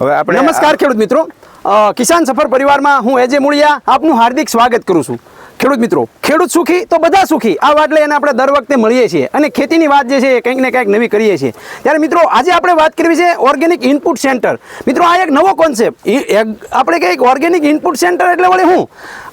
હવે આપણે નમસ્કાર ખેડૂત મિત્રો. કિસાન સફર પરિવારમાં હું એજે મૂળિયા આપનું હાર્દિક સ્વાગત કરું છું. ખેડૂત મિત્રો ખેડૂત સુખી તો બધા સુખી. આ વાત લઈને આપણે દર વખતે મળીએ છીએ અને ખેતીની વાત જે છે એ કંઈક ને કંઈક નવી કરીએ છીએ. ત્યારે મિત્રો આજે આપણે વાત કરવી છે ઓર્ગેનિક ઇનપુટ સેન્ટર. મિત્રો આ એક નવો કોન્સેપ્ટ આપણે કંઈક ઓર્ગેનિક ઇનપુટ સેન્ટર એટલે વળી શું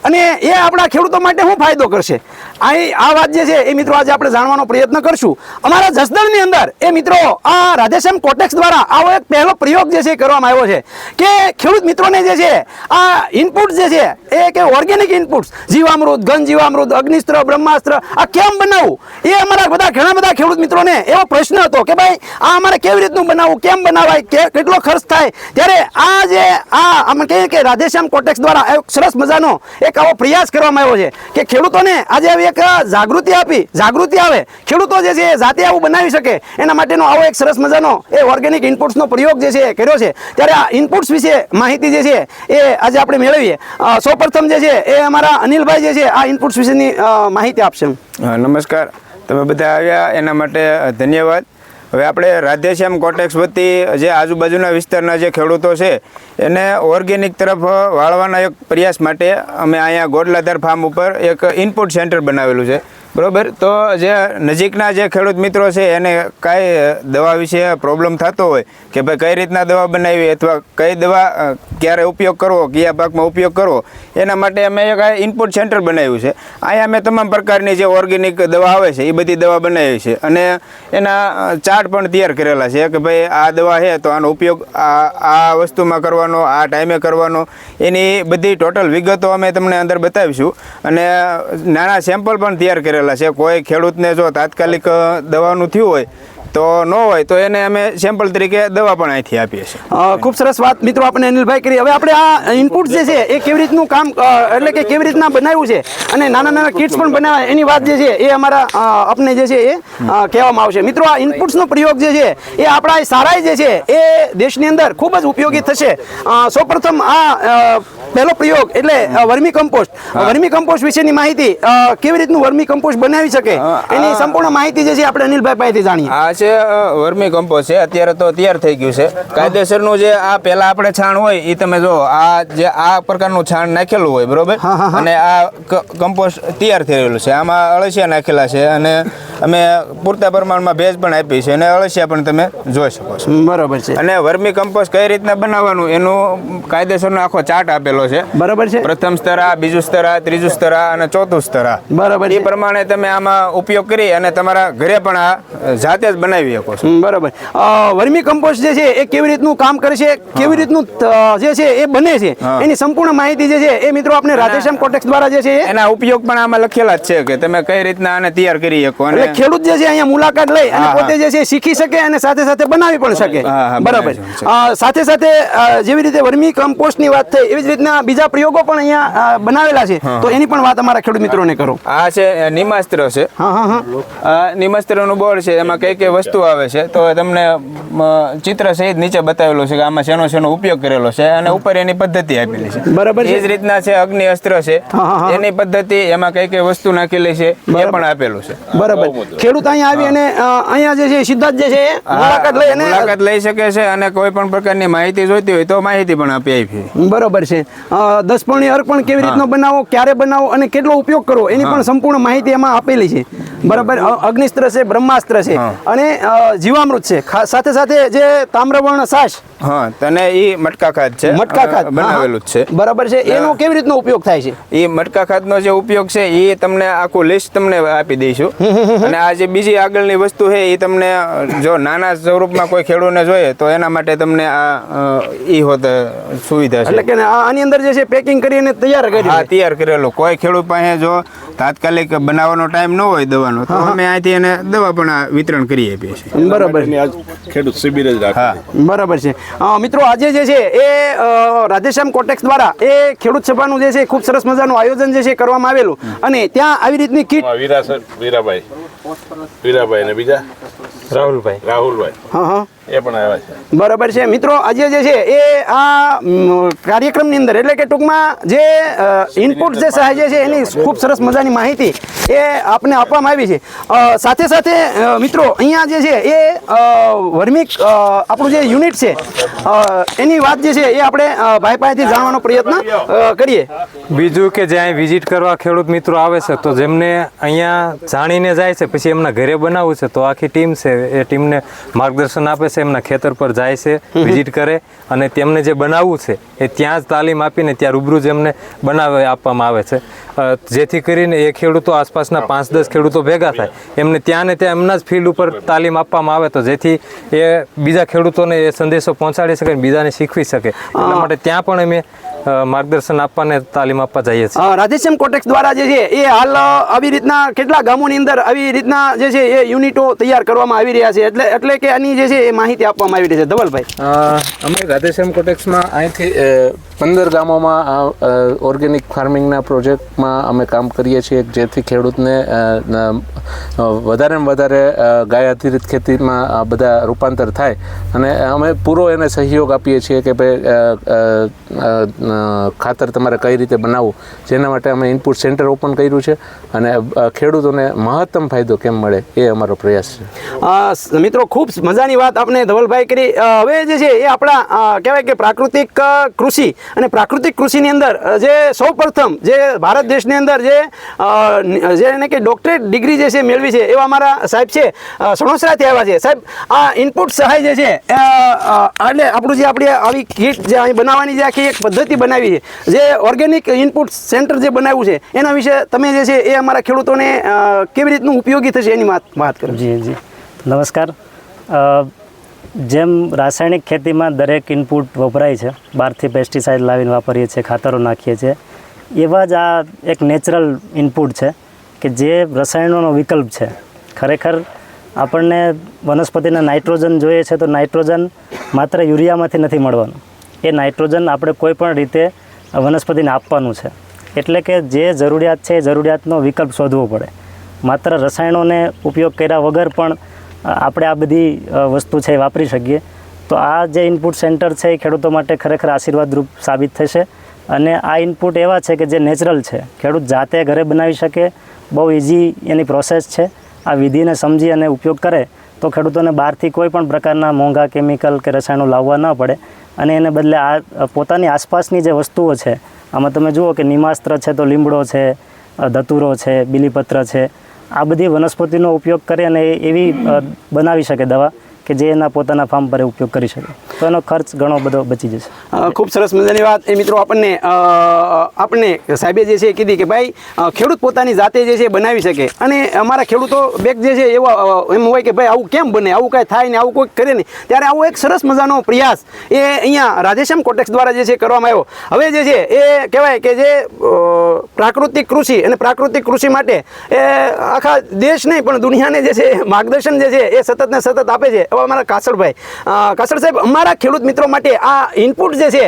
અને એ આપણા ખેડૂતો માટે શું ફાયદો કરશે? આ આ વાત જે છે, એ મિત્રો આજે આપણે જાણવાનો પ્રયત્ન કરશું. અમારા જસદણની અંદર, એ મિત્રો, આ રાધેશ્યામ કોટેક્સ દ્વારા આવો એક પહેલો પ્રયોગ જે છે કરવામાં આવ્યો છે કે ખેડૂત મિત્રોને જે છે, આ ઇનપુટ જે છે, એ કે ઓર્ગેનિક ઇનપુટ્સ જીવામૃત, ઘન જીવામૃત, અગ્નિસ્ત્ર, બ્રહ્માસ્ત્ર, આ કેમ બનાવવું? એ અમારા બધા ઘણા બધા ખેડૂત મિત્રોને એવો પ્રશ્ન હતો કે ભાઈ, આ અમારે કેવી રીતનું બનાવવું? કેમ બનાવાય? કેટલો ખર્ચ થાય? ત્યારે આ જે આ અમે કહીએ કે રાધેશ્યામ કોટેક્સ દ્વારા એક સરસ મજાનો એક આવો પ્રયાસ કરવામાં આવ્યો છે કે ખેડૂતોને આજે આવી એક જાગૃતિ આપી, જાગૃતિ આવે. ખેડૂતો જે છે જાતે આવું બનાવી શકે. એના માટેનો આવો એક સરસ મજાનો એ ઓર્ગેનિક ઇનપુટ્સનો પ્રયોગ જે છે કર્યો છે. ત્યારે આ ઇનપુટ્સ વિશે માહિતી જે છે એ આજે આપણે મેળવીએ. સૌપ્રથમ જે છે એ અમારા અનિલભાઈ જે છે આ ઇનપુટ્સ વિશેની માહિતી આપશે નમસ્કાર. તમે બધા આવ્યા એના માટે ધન્યવાદ. હવે આપણે રાધેશ્યામ કોટેક્સ વતી જે આજુબાજુના વિસ્તારના જે ખેડૂતો છે, એને ઓર્ગેનિક તરફ વાળવાના એક પ્રયાસ માટે અમે અહીંયા ગોડલાધાર ફાર્મ ઉપર એક ઇનપુટ સેન્ટર બનાવેલું છે. બરોબર? તો જે નજીકના જે ખેડૂત મિત્રો છે, એને કાંઈ દવા વિશે પ્રોબ્લેમ થતો હોય કે ભાઈ કઈ રીતના દવા બનાવી અથવા કઈ દવા ક્યારે ઉપયોગ કરવો, કયા પાકમાં ઉપયોગ કરવો, એના માટે અમે એક ઇનપુટ સેન્ટર બનાવ્યું છે. અહીંયા અમે તમામ પ્રકારની જે ઓર્ગેનિક દવા આવે છે, એ બધી દવા બનાવી છે. અને એના ચાર્ટ પણ તૈયાર કરેલા છે કે ભાઈ આ દવા છે તો આનો ઉપયોગ આ આ વસ્તુમાં કરવાનો, આ ટાઈમે કરવાનો, એની બધી ટોટલ વિગતો અમે તમને અંદર બતાવીશું. અને નાના સેમ્પલ પણ તૈયાર કરેલા છે. કોઈ ખેડૂતને જો તાત્કાલિક દવાનું થયું હોય તો ન હોય તો એને અમે સેમ્પલ તરીકે દવા પણ અહીંથી આપીએ છીએ. ખૂબ સરસ વાત મિત્રો આપણે અનિલભાઈ કરી. હવે આપણે આ ઇનપુટ જે છે, એ કેવી રીતનું કામ એટલે કે કેવી રીતના બનાવ્યું છે અને નાના નાના કિટ્સ પણ બનાવ્યા, એની વાત જે છે, એ અમારા આપને જે છે, એ કહેવામાં આવશે. મિત્રો, આ ઇનપુટ્સનો પ્રયોગ જે છે, એ આપણા સારા જે છે, એ દેશની અંદર ખૂબ જ ઉપયોગી થશે. સૌપ્રથમ આ પહેલો પ્રયોગ એટલે વર્મી કમ્પોસ્ટ. વર્મી કમ્પોસ્ટ વિશેની માહિતી કેવી રીતનું વર્મી કમ્પોસ્ટ બનાવી શકે? એની સંપૂર્ણ માહિતી જે છે આપણે અનિલભાઈ પાસેથી જાણીએ. આ છે વર્મી કમ્પોસ્ટ છે. અત્યારે તો તૈયાર થઈ ગયું છે. કાયદેસરનું જે આ પહેલા આપણે છાણ હોય એ તમે જો આ જે આ પ્રકારનું છાણ નાખેલું હોય બરોબર. અને આ કમ્પોસ્ટ તૈયાર થઈ રહેલું છે. આમાં અળસિયા નાખેલા છે અને અમે પૂરતા પ્રમાણમાં ભેજ પણ આપી છે. અને અળસિયા પણ તમે જોઈ શકો છો. બરોબર છે. અને વર્મી કમ્પોસ્ટ કઈ રીતના બનાવવાનું એનું કાયદેસરનો આખો ચાર્ટ આપેલો છે. બરાબર છે. પ્રથમ સ્તર આ બીજું સ્તર આ ત્રીજું સ્તર આ અને ચોથું સ્તર. આ બરાબર એ પ્રમાણે તમે આમાં ઉપયોગ કરી અને તમારા ઘરે પણ આ જાતે જ બનાવી શકો છો. બરાબર. વર્મી કમ્પોસ્ટ જે છે એ કેવી રીતનું કામ કરે છે કેવી રીતનું જે છે એ બને છે? એની સંપૂર્ણ માહિતી જે છે એ મિત્રો આપણે રાધેશ્યામ કોટેક્સ દ્વારા જે છે એના ઉપયોગ પણ આમાં લખેલા જ છે કે તમે કઈ રીતના આને તૈયાર કરી શકો અને ખેડૂત જે છે અહીંયા મુલાકાત લઈ અને. પોતે જે છે શીખી શકે અને સાથે સાથે બનાવી પણ શકે. બરાબર. સાથે સાથે જેવી રીતે વર્મી કમ્પોસ્ટની વાત થઈ એવી જ રીતના બીજા પ્રયોગો પણ અહીંયા બનાવેલા છે. તો એની પણ વાત અમારા ખેડૂત મિત્રોને કરો. આ છે નિમાસ્ત્ર છે. હા હા હા. નિમાસ્ત્રનું બોર્ડ છે એમાં કઈ કઈ વસ્તુ આવે છે તો તમને ચિત્ર સહિત નીચે બતાવેલું છે કે આમાં શેનો શેનો ઉપયોગ કરેલો છે અને ઉપર એની પદ્ધતિ આપેલી છે. બરાબર એ જ રીતના છે અગ્નિ અસ્ત્ર છે. એની પદ્ધતિ એમાં કઈ કઈ વસ્તુ નાખેલી છે એ પણ આપેલું છે. બરાબર. ખેડૂત અહીંયા આવી અને અહીંયા જે છે સિદ્ધાર્થ જે છે મુલાકાત લઈ અને મુલાકાત લઈ શકે છે અને કોઈ પણ પ્રકારની માહિતી જોઈતી હોય તો માહિતી પણ આપી આપી. બરોબર છે. અ, દસપણની અર્પણ કેવી રીતનો બનાવો ક્યારે બનાવો અને કેટલો ઉપયોગ કરવો એની પણ સંપૂર્ણ માહિતી એમાં આપેલી છે. બરાબર? અગ્નિસ્ત્ર છે બ્રહ્માસ્ત્ર છે અને જીવામૃત છે. સાથે સાથે જે તામ્રવર્ણ સાસ. હા તને એ મટકા ખાત છે. મટકા ખાત બનાવેલું જ છે. બરાબર છે. એનો કેવી રીતનો ઉપયોગ થાય છે? એ મટકા ખાતનો જે ઉપયોગ છે એ તમને આખું લિસ્ટ તમને આપી દઈશું. અને આ જે બીજી આગળની વસ્તુ છે એ તમને જો નાના સ્વરૂપમાં કોઈ ખેડૂતને જોઈએ તો એના માટે તમને આ ઈ હોત સુવિધા એટલે છે કે આ- આની અંદર જે છે પેકિંગ કરીને તૈયાર કરી હા તૈયાર કરેલો. કોઈ ખેડૂત પાસે જો તાત્કાલિક બનાવવાનો ટાઈમ ન હોય દવાનો તો અમે અહીંથી એને દવા પણ વિતરણ કરી આપીએ છીએ. બરાબર છે. ખેડૂત શિબિર જ રાખે. હા. બરાબર છે. મિત્રો આજે જે છે એ રાધેશ્યામ કોટેક્સ દ્વારા એ ખેડૂત સભાનું જે છે ખૂબ સરસ મજાનું આયોજન જે છે કરવામાં આવેલું. અને ત્યાં આવી રીતની કીટ વીરા સર વીરાભાઈ. વીરાભાઈ ને બીજા? રાહુલભાઈ. રાહુલભાઈ. હા હા. એ પણ આવ્યા છે. બરાબર છે. મિત્રો આજે જે છે એ આ કાર્યક્રમની અંદર એટલે કે ટૂંકમાં જે ઇનપુટ જે સહાય છે એની ખૂબ સરસ મજાની માહિતી એ આપને આપવામાં આવી છે. સાથે સાથે મિત્રો અહીંયા જે છે એ વર્મિક આપણું જે યુનિટ છે એની વાત જે છે એ આપણે ભાઈ પાસેથી જાણવાનો પ્રયત્ન કરીએ. બીજું કે જે અહીં વિઝિટ કરવા ખેડૂત મિત્રો આવે છે તો જેમને અહીંયા જાણીને જાય છે પછી એમના ઘરે બનાવવું છે તો આખી ટીમ છે એ ટીમને માર્ગદર્શન આપે છે. એમના ખેતર પર જાય છે વિઝિટ કરે અને તેમને જે બનાવવું છે એ ત્યાં જ તાલીમ આપીને ત્યાં રૂબરૂ જ એમને બનાવે આપવામાં આવે છે. જેથી કરીને એ ખેડૂતો આસપાસના પાંચ દસ ખેડૂતો ભેગા થાય. એમને ત્યાં ને ત્યાં એમના જ ફિલ્ડ ઉપર તાલીમ આપવામાં આવે તો જેથી એ બીજા ખેડૂતોને એ સંદેશો પહોંચાડી શકે અને બીજાને શીખવી શકે. એટલા માટે ત્યાં પણ અમે માર્ગદર્શન આપવાને તાલીમ આપવા જઈએ છીએ. અ, રાધેશ્યામ કોટેક્સ દ્વારા જે છે એ હાલ આવી રીતના કેટલા ગામોની અંદર આવી રીતના જે છે એ યુનિટો તૈયાર કરવામાં આવી રહ્યા છે? એટલે એટલે કે આની જે છે એ માહિતી આપવામાં આવી રહી છે. ધવલભાઈ. અમે રાધેશ્યામ કોટેક્સમાં અહીંથી પંદર ગામોમાં ઓર્ગેનિક ફાર્મિંગના પ્રોજેક્ટમાં અમે કામ કરીએ છીએ જેથી ખેડૂતને વધારેમાં વધારે વધારે ગાય આધારિત ખેતીમાં બધા રૂપાંતર થાય. અને અમે પૂરો એને સહયોગ આપીએ છીએ કે ભાઈ ખાતર તમારે કઈ રીતે બનાવવું? જેના માટે અમે ઇનપુટ સેન્ટર ઓપન કર્યું છે. અને ખેડૂતોને મહત્તમ ફાયદો કેમ મળે એ અમારો પ્રયાસ છે. મિત્રો, ખૂબ મજાની વાત આપણે ધવલભાઈ કરી. હવે જે છે એ આપણા કહેવાય કે પ્રાકૃતિક કૃષિ અને પ્રાકૃતિક કૃષિની અંદર જે સૌપ્રથમ જે ભારત દેશની અંદર જે જેને કે ડોક્ટરેટ ડિગ્રી જે છે મેળવી છે એવા અમારા સાહેબ છે સણોસરાથી આવ્યા છે. સાહેબ, આ ઇનપુટ સહાય જે છે એટલે આપણું જે આપણી આવી કીટ જે અહીં બનાવવાની જે આખી એક પદ્ધતિ બનાવી છે, જે ઓર્ગેનિક ઇનપુટ સેન્ટર જે બનાવ્યું છે, એના વિશે તમે જે છે એ અમારા ખેડૂતોને કેવી રીતનું ઉપયોગી થશે એની વાત વાત કરું જી જી. નમસ્કાર. જેમ રાસાયણિક ખેતીમાં દરેક ઇનપુટ વપરાય છે, બહારથી પેસ્ટિસાઇડ લાવીને વાપરીએ છીએ, ખાતરો નાખીએ છીએ, એવા જ આ એક નેચરલ ઇનપુટ છે કે જે રસાયણોનો વિકલ્પ છે. ખરેખર આપણને વનસ્પતિને નાઇટ્રોજન જોઈએ છે તો નાઇટ્રોજન માત્ર યુરિયામાંથી નથી મળવાનું. એ નાઇટ્રોજન આપણે કોઈ પણ રીતે વનસ્પતિને આપવાનું છે. એટલે કે જે જરૂરિયાત છે એ જરૂરિયાતનો વિકલ્પ શોધવો પડે. માત્ર રસાયણોને ઉપયોગ કર્યા વગર પણ આપણે આ બધી વસ્તુ છે એ વાપરી શકીએ. તો આ જે ઇનપુટ સેન્ટર છે એ ખેડૂતો માટે ખરેખર આશીર્વાદરૂપ સાબિત થશે. અને આ ઇનપુટ એવા છે કે જે નેચરલ છે. ખેડૂત જાતે ઘરે બનાવી શકે, બહુ ઇઝી એની પ્રોસેસ છે. આ વિધિને સમજી અને ઉપયોગ કરે, તો ખેડૂતોને બહારથી કોઈ પણ પ્રકારના મોંઘા કેમિકલ કે રસાયણો લાવવા ન પડે. અને એને બદલે આ પોતાની આસપાસની જે વસ્તુઓ છે આમાં તમે જુઓ કે નિમાસ્ત્ર છે તો લીમડો છે ધતુરો છે, બીલીપત્ર છે. આ બધી વનસ્પતિનો ઉપયોગ કરી અને એવી બનાવી શકે દવા. કે જે એના પોતાના ફાર્મ પર ઉપયોગ કરી શકે. તો એનો ખર્ચ ઘણો બધો બચી જશે. ખૂબ સરસ મજાની વાત. એ મિત્રો આપણને આપણને સાહેબે જે છે કીધી કે ભાઈ ખેડૂત પોતાની જાતે જે છે બનાવી શકે. અને અમારા ખેડૂતો બેક જે છે એવા એમ હોય કે ભાઈ, આવું કેમ બને? આવું કાંઈ થાય ને આવું કોઈ કરે નહીં ત્યારે આવો એક સરસ મજાનો પ્રયાસ એ અહીંયા રાધેશ્યામ કોટેક્સ દ્વારા જે છે કરવામાં આવ્યો. હવે જે છે એ કહેવાય કે જે પ્રાકૃતિક કૃષિ અને પ્રાકૃતિક કૃષિ માટે એ આખા દેશ નહીં, પણ દુનિયાને જે છે માર્ગદર્શન જે છે એ સતત ને સતત આપે છે. એવા અમારા કાસળભાઈ અ, કાસળ સાહેબ અમારા ખેડૂત મિત્રો માટે આ ઇનપુટ જે છે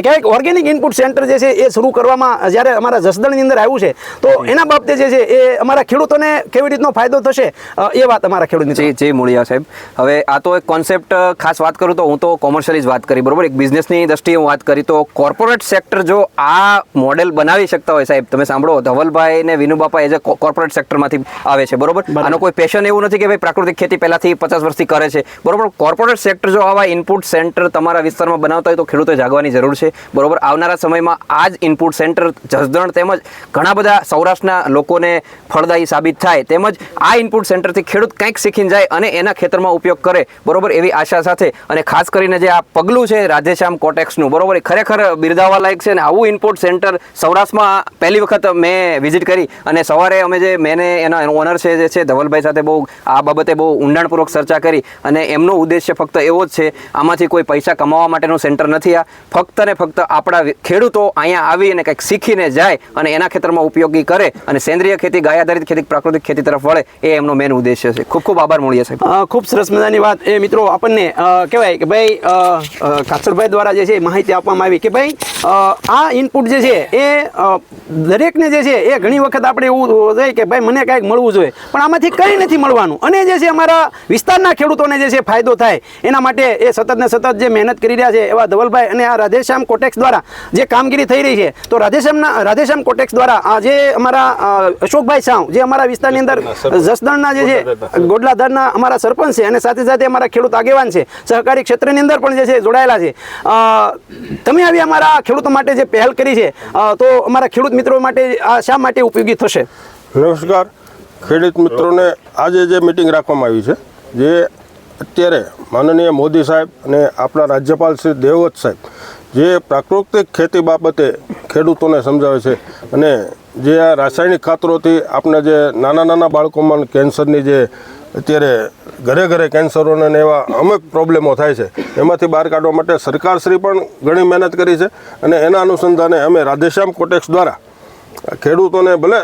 ક્યાંક ઓર્ગેનિક ઇનપુટ સેન્ટર જે છે એ શરૂ કરવામાં જ્યારે અમારા જસદણની અંદર આવ્યું છે તો એના બાબતે જે છે એ અમારા ખેડૂતોને કેવી રીતનો ફાયદો થશે? એ વાત અમારા ખેડૂત મિત્રો. જી જી મૂળિયા સાહેબ. હવે આ તો એક કોન્સેપ્ટ ખાસ વાત કરું તો હું તો કોમર્શિયલી જ વાત કરી બરોબર? એક બિઝનેસની દ્રષ્ટિએ હું વાત કરી તો કોર્પોરેટ સેક્ટર જો આ મોડેલ બનાવી શકતા હોય સાહેબ તમે સાંભળો ધવલભાઈ ને વિનુબાપા એજ કોર્પોરેટ સેક્ટરમાંથી આવે છે બરોબર? આનો કોઈ પેશન એવું નથી કે ભાઈ પ્રાકૃતિક ખેતી પહેલાથી પચાસ વર્ષથી કરે છે. બરોબર કોર્પોરેટ સેક્ટર જો આવા ઇનપુટ સેન્ટર તમારા વિસ્તારમાં બનાવતા હોય તો ખેડૂતો જાગવાની જરૂર છે. બરોબર, આવનારા સમયમાં આ જ ઇનપુટ સેન્ટર જસદણ તેમજ ઘણા બધા સૌરાષ્ટ્રના લોકોને ફળદાયી સાબિત થાય તેમજ આ ઇનપુટ સેન્ટરથી ખેડૂત કંઈક શીખીને જાય અને એના ખેતરમાં ઉપયોગ કરે. બરોબર, એવી આશા સાથે અને ખાસ કરીને જે આ પગલું છે રાધેશ્યામ કોટેક્સનું, બરોબર, એ ખરેખર બિરદાવાલાયક છે અને આવું ઇનપુટ સેન્ટર સૌરાષ્ટ્રમાં પહેલી વખત મેં વિઝિટ કરી અને સવારે અમે જે મેને એના ઓનર છે જે છે ધવલભાઈ સાથે બહુ આ બાબતે બહુ ઊંડાણપૂર્વક ચર્ચા કરી અને એમનો ઉદ્દેશ્ય ફક્ત એવો જ છે, આમાંથી કોઈ પૈસા કમાવા માટેનું સેન્ટર નથી આ. ફક્ત ને ફક્ત આપણા ખેડૂતો અહીંયા આવી અને કંઈક શીખીને જાય અને એના ખેતરમાં ઉપયોગી કરે અને સેન્દ્રિય ખેતી ગાય આધારિત ખેતી, પ્રાકૃતિક ખેતી તરફ વળે, એ એમનો મેન ઉદ્દેશ્ય છે. ખૂબ ખૂબ આભાર મળીએ સાહેબ. ખૂબ સરસ મજાની વાત. એ મિત્રો, આપણને કહેવાય કે ભાઈ કાસરભાઈ દ્વારા જે છે માહિતી આપવામાં આવી કે ભાઈ આ ઇનપુટ જે છે એ દરેકને જે છે એ ઘણી વખત આપણે એવું થાય કે ભાઈ, મને કાંઈક મળવું જોઈએ. પણ આમાંથી કંઈ નથી મળવાનું. અને જે છે અમારા વિસ્તારના ખેડૂતો ખેડૂતોને જે છે ફાયદો થાય એના માટે એ સતત ને સતત જે મહેનત કરી રહ્યા છે એવા ધવલભાઈ અને આ રાધેશ્યામ કોટેક્સ દ્વારા જે કામગીરી થઈ રહી છે તો રાધેશ્યામના રાધેશ્યામ કોટેક્સ દ્વારા આ જે અમારા અશોકભાઈ સાવ જે અમારા વિસ્તારની અંદર જસદણના જે છે ગોડલાધરના અમારા સરપંચ છે અને સાથે સાથે અમારા ખેડૂત આગેવાન છે સહકારી ક્ષેત્રની અંદર પણ જે છે જોડાયેલા છે. તમે આવી અમારા ખેડૂતો માટે જે પહેલ કરી છે તો અમારા ખેડૂત મિત્રો માટે આ શા માટે ઉપયોગી થશે? નમસ્કાર. ખેડૂત મિત્રોને આજે જે મિટિંગ રાખવામાં આવી છે જે અત્યારે માનનીય મોદી સાહેબ અને આપણા રાજ્યપાલ શ્રી દેવવ્રત સાહેબ જે પ્રાકૃતિક ખેતી બાબતે ખેડૂતોને સમજાવે છે અને જે આ રાસાયણિક ખાતરોથી આપણે જે નાના નાના બાળકોમાં કેન્સરની જે અત્યારે ઘરે ઘરે કેન્સરોને એવા અમુક પ્રોબ્લેમો થાય છે, એમાંથી બહાર કાઢવા માટે સરકારશ્રી પણ ઘણી મહેનત કરી છે અને એના અનુસંધાને અમે રાધેશ્યામ કોટેક્સ દ્વારા ખેડૂતોને ભલે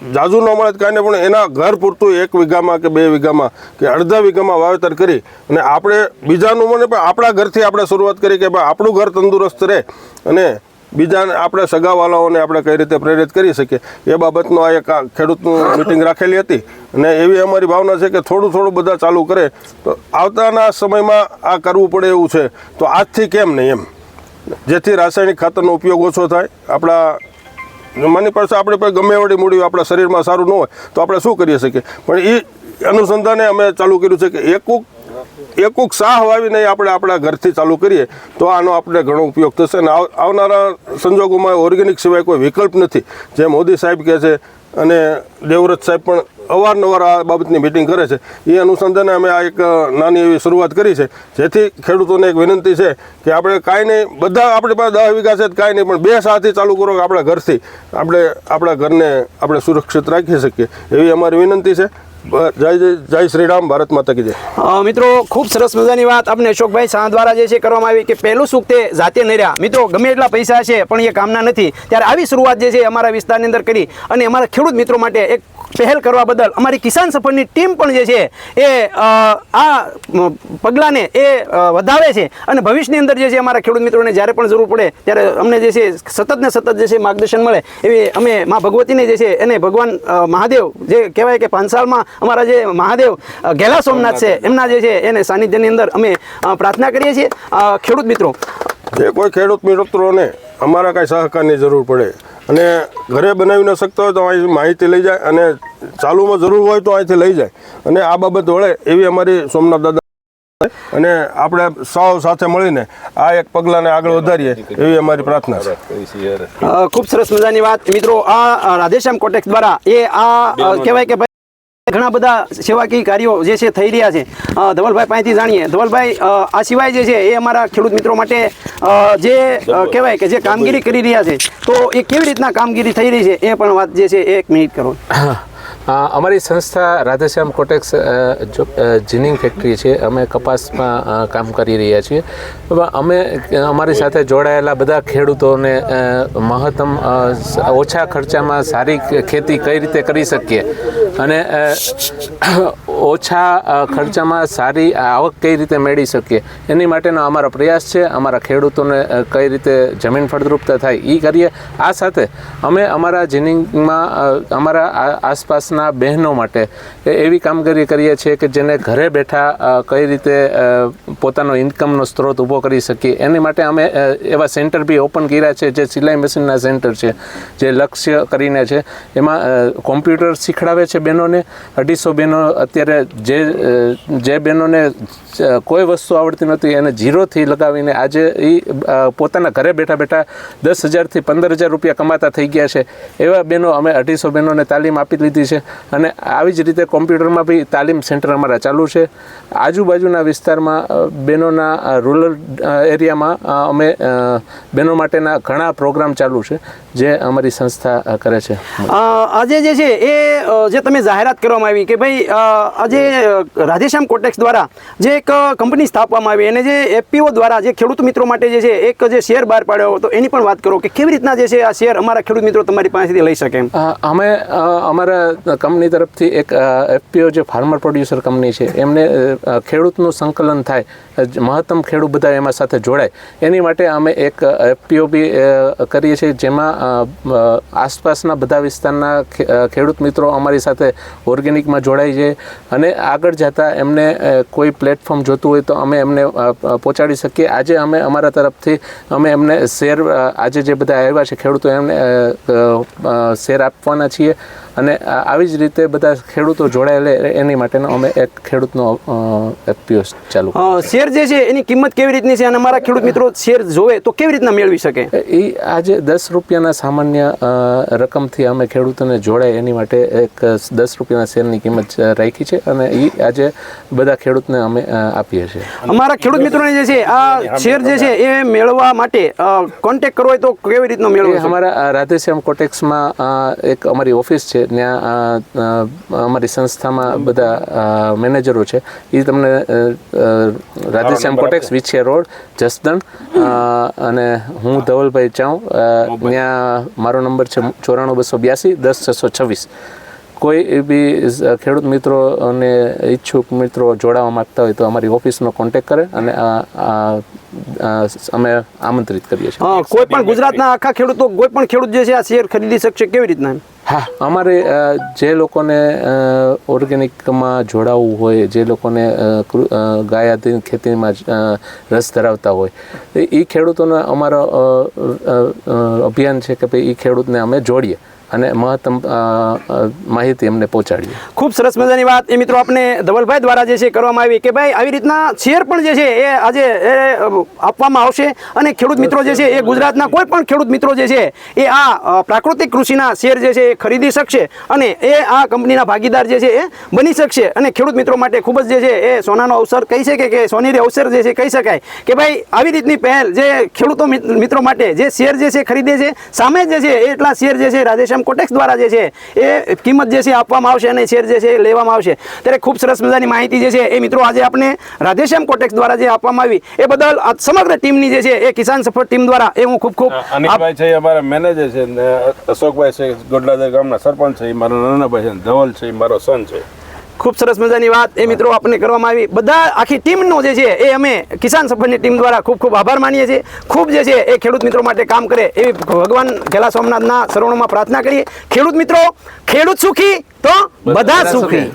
જાજુ ન મળે કાંઈ પણ એના ઘર પૂરતું એક વીઘામાં કે બે વીઘામાં કે અડધા વીઘામાં વાવેતર કરી અને આપણે બીજાનું મને પણ આપણા ઘરથી આપણે શરૂઆત કરી કે ભાઈ આપણું ઘર તંદુરસ્ત રહે અને બીજાને આપણે સગાવાલાઓને આપણે કઈ રીતે પ્રેરિત કરી શકીએ. એ બાબતનો આ એક ખેડૂતનું મિટિંગ રાખેલી હતી અને એવી અમારી ભાવના છે કે થોડું થોડું બધા ચાલુ કરે તો આવતાના સમયમાં આ કરવું પડે એવું છે. તો આજથી કેમ નહીં એમ? જેથી રાસાયણિક ખાતરનો ઉપયોગ ઓછો થાય. આપણા માની પાસે આપણે ગમે એવડી મૂડી આપણા શરીરમાં સારું ન હોય, તો આપણે શું કરી શકીએ? પણ એ અનુસંધાને અમે ચાલુ કર્યું છે કે એકુક એકુક શાહ વાવીને આપણે આપણા ઘરથી ચાલુ કરીએ, તો આનો આપણે ઘણો ઉપયોગ થશે. અને આવનારા સંજોગોમાં ઓર્ગેનિક સિવાય કોઈ વિકલ્પ નથી. જે મોદી સાહેબ કહે છે અને દેવવ્રત સાહેબ પણ અવારનવાર આ બાબતની મિટિંગ કરે છે. એ અનુસંધાને અમે આ એક નાની એવી શરૂઆત કરી છે. જેથી ખેડૂતોને એક વિનંતી છે કે આપણે કાંઈ નહીં, બધા આપણી પાસે દસ વીઘા છે કાંઈ નહીં, પણ બે સાથી ચાલુ કરો કે આપણા ઘરથી. આપણે, આપણા ઘરને આપણે સુરક્ષિત રાખી શકીએ. એવી અમારી વિનંતી છે. જય જય શ્રીરામ શ્રી રામ ભારત માતા કી મિત્રો, ખૂબ સરસ મજાની વાત આપણે અશોકભાઈ શાહ દ્વારા જે છે કરવામાં આવી કે પહેલું સુખ તે જાતે નહીં રહ્યા. મિત્રો, ગમે એટલા પૈસા છે, પણ એ કામના નથી. ત્યારે આવી શરૂઆત જે છે અમારા વિસ્તારની અંદર કરી અને અમારા ખેડૂત મિત્રો માટે એક પહેલ કરવા બદલ અમારી કિસાન સફરની ટીમ પણ જે છે એ આ પગલાંને એ વધારે છે અને ભવિષ્યની અંદર જે છે અમારા ખેડૂત મિત્રોને જ્યારે પણ જરૂર પડે ત્યારે અમને જે છે સતત ને સતત જે છે માર્ગદર્શન મળે. એવી અમે મા ભગવતીને જે છે એને ભગવાન મહાદેવ જે કહેવાય કે પાંચાલમાં અમારા જે મહાદેવ ઘેલા સોમનાથ છે એમના જે છે એને સાનિધ્યની અંદર અમે પ્રાર્થના કરીએ છીએ. ખેડૂત મિત્રો. જે કોઈ ખેડૂત મિત્રોને અમારા કાંઈ સહકારની જરૂર પડે અને ઘરે બનાવી ન શકતો હોય તો અહીં માહિતી લઈ જાય અને ચાલુમાં જરૂર હોય તો અહીંથી લઈ જાય. અને આ બાબત વળે એવી અમારી સોમનાથ દાદા અને આપણે સૌ સાથે મળીને આ એક પગલાંને આગળ વધારીએ એવી અમારી પ્રાર્થના છે. ખૂબ સરસ મજાની વાત. મિત્રો આ રાધેશ્યામ કોટેક્સ દ્વારા એ આ કહેવાય કે ભાઈ ઘણા બધા સેવાકીય કાર્યો જે છે થઈ રહ્યા છે. ધવલભાઈ પાસેથી જાણીએ. ધવલભાઈ આ સિવાય જે છે એ અમારા ખેડૂત મિત્રો માટે જે કહેવાય કે જે કામગીરી કરી રહ્યા છે તો એ કેવી રીતના કામગીરી થઈ રહી છે એ પણ વાત જે છે એક મિનિટ કરો. અમારી સંસ્થા રાધેશ્યામ કોટેક્સ જીનિંગ ફેક્ટરી છે. અમે કપાસમાં કામ કરી રહ્યા છીએ. અમે, અમારી સાથે જોડાયેલા બધા ખેડૂતોને મહત્તમ ઓછા ખર્ચામાં સારી ખેતી કઈ રીતે કરી શકીએ? અને ઓછા ખર્ચામાં સારી આવક કઈ રીતે મેળવી શકીએ? એની માટેનો અમારો પ્રયાસ છે. અમારા ખેડૂતોને કઈ રીતે જમીન ફળદ્રુપતા થાય એ કરીએ. આ સાથે અમે અમારા જીનિંગમાં અમારા આસપાસના બહેનો માટે એવી કામગીરી કરીએ છીએ કે જેને ઘરે બેઠા કઈ રીતે પોતાનો ઇન્કમનો સ્ત્રોત ઊભો કરી શકીએ. એની માટે અમે એવા સેન્ટર બી ઓપન કર્યા છે જે સિલાઈ મશીનના સેન્ટર છે, જે લક્ષ્ય કરીને છે. એમાં કોમ્પ્યુટર શીખડાવે છે બહેનોને. અઢીસો બહેનો અત્યારે જે જે બહેનોને કોઈ વસ્તુ આવડતી નહોતી. એને ઝીરોથી લગાવીને આજે એ પોતાના ઘરે બેઠા બેઠા દસ હજારથી પંદર હજાર રૂપિયા કમાતા થઈ ગયા છે. એવા બહેનો અમે અઢીસો બહેનોને તાલીમ આપી લીધી છે અને આવી જ રીતે કોમ્પ્યુટરમાં બી તાલીમ સેન્ટર અમારા ચાલુ છે. આજુબાજુના વિસ્તારમાં બહેનોના રૂરલ એરિયામાં અમે બહેનો માટેના ઘણા પ્રોગ્રામ ચાલુ છે જે અમારી સંસ્થા કરે છે. આજે જે છે એ જે તમે જાહેરાત કરવામાં આવી કે ભાઈ આજે રાધેશ્યામ કોટેક્સ દ્વારા જે એક એક કંપની સ્થાપવામાં આવી. અને જે એફપીઓ દ્વારા જે ખેડૂત મિત્રો માટે જે છે, એક જે શેર બહાર પાડ્યો, તો એની પણ વાત કરો કે કેવી રીતના જે છે, આ શેર અમારા ખેડૂત મિત્રો તમારી પાસેથી લઈ શકે અમે અમારા કંપની તરફથી એક એફપીઓ જે ફાર્મર પ્રોડ્યુસર કંપની છે, એમને ખેડૂતનું સંકલન થાય મહત્તમ ખેડૂત બધા એમાં સાથે જોડાય. એની માટે અમે એક એફપીઓ બી કરીએ છીએ, જેમાં આસપાસના બધા વિસ્તારના ખેડૂત મિત્રો અમારી સાથે ઓર્ગેનિકમાં જોડાય છે. અને આગળ જતાં એમને કોઈ પ્લેટફોર્મ જોતું હોય તો અમે એમને પહોંચાડી શકીએ. આજે અમે અમારા તરફથી અમે એમને શેર આજે જે બધા આવ્યા છે ખેડૂતો એમને શેર આપવાના છીએ. અને આવી જ રીતે બધા ખેડૂતો જોડાયેલા એની માટેનો અમે એક ખેડૂતનો એફપીઓ ચાલુ શેર જે છે એની કિંમત કેવી રીતની છે? અને અમારા ખેડૂત મિત્રો શેર જોવે તો કેવી રીતના મેળવી શકે? એ આજે દસ રૂપિયાના સામાન્ય રકમથી અમે ખેડૂતોને જોડાય એની માટે એક દસ રૂપિયાના શેરની કિંમત રાખી છે અને એ આજે બધા ખેડૂતને અમે આપીએ છીએ. અમારા ખેડૂત મિત્રોને જે છે આ શેર જે છે એ મેળવવા માટે કોન્ટેક્ટ કરવો હોય તો કેવી રીતનો મેળવો અમારા રાધેશ્યામ કોટેક્સમાં એક અમારી ઓફિસ છે ત્યાં અમારી સંસ્થામાં બધા મેનેજરો છે. એ તમને રાધેશ્યામ કોટેક્સ વિછે રોડ જસદણ અને હું ધવલભાઈ ચાઉં ત્યાં મારો નંબર છે ચોરાણું બસો બ્યાસી દસ છસો છવ્વીસ. કોઈ બી ખેડૂત મિત્રો અને ઈચ્છુક મિત્રો જોડાવા માંગતા હોય તો અમારી ઓફિસનો કોન્ટેક કરે અને અમે આમંત્રિત કરીએ છીએ. કોઈ પણ ગુજરાતના આખા ખેડૂતો કોઈ પણ ખેડૂત જે છે આ શેર ખરીદી શકશે કેવી રીતના? હા અમારે જે લોકોને ઓર્ગેનિકમાં જોડાવવું હોય જે લોકોને અ, ગાય ખેતીમાં રસ ધરાવતા હોય એ ખેડૂતોને અમારો અભિયાન છે કે ભાઈ એ ખેડૂતને અમે જોડીએ. અને મહત્તમ માહિતી એમને પહોંચાડીએ ખૂબ સરસ મજાની વાત એ મિત્રો આપણે ધવલભાઈ દ્વારા જે છે કરવામાં આવી કે ભાઈ આવી રીતના શેર પણ જે છે એ આજે આપવામાં આવશે અને ખેડૂત મિત્રો જે છે એ ગુજરાતના કોઈ પણ ખેડૂત મિત્રો જે છે એ આ પ્રાકૃતિક કૃષિના શેર જે છે એ ખરીદી શકશે અને એ આ કંપનીના ભાગીદાર જે છે એ બની શકશે અને ખેડૂત મિત્રો માટે ખૂબ જ જે છે એ સોનાનો અવસર કહી શકે કે સોનેરી અવસર જે છે કહી શકાય કે ભાઈ આવી રીતની પહેલ જે ખેડૂતો મિત્રો માટે જે શેર જે છે ખરીદે છે સામે જે છે એટલા શેર જે છે રાધેશ્યામ કોટેક્સ દ્વારા જે છે, એ કિંમત જે છે આપવામાં આવશે અને શેર જે છે લેવામાં આવશે. ત્યારે ખૂબ સરસ મજાની માહિતી જે છે, એ મિત્રો આજે આપણે રાધેશ્યામ કોટેક્સ દ્વારા જે આપવામાં આવી, એ બદલ આ સમગ્ર ટીમની જે છે, એ કિસાન સફળ ટીમ દ્વારા એ હું ખૂબ ખૂબ અનિલભાઈ છે અમારા મેનેજર છે અશોકભાઈ છે ગોડલાદર ગામના સરપંચ છે મારો નાનાભાઈ છે ધવલ છે મારો સન છે. ખૂબ સરસ મજાની વાત. એ મિત્રો આપણને કરવામાં આવી. બધા આખી ટીમનો જે છે એ અમે કિસાન સફળની ટીમ દ્વારા ખૂબ ખૂબ આભાર માનીએ છીએ. ખૂબ જે છે એ ખેડૂત મિત્રો માટે કામ કરે એવી ભગવાન ઘેલા સોમનાથના શરણોમાં પ્રાર્થના કરીએ. ખેડૂત મિત્રો ખેડૂત સુખી તો બધા સુખી.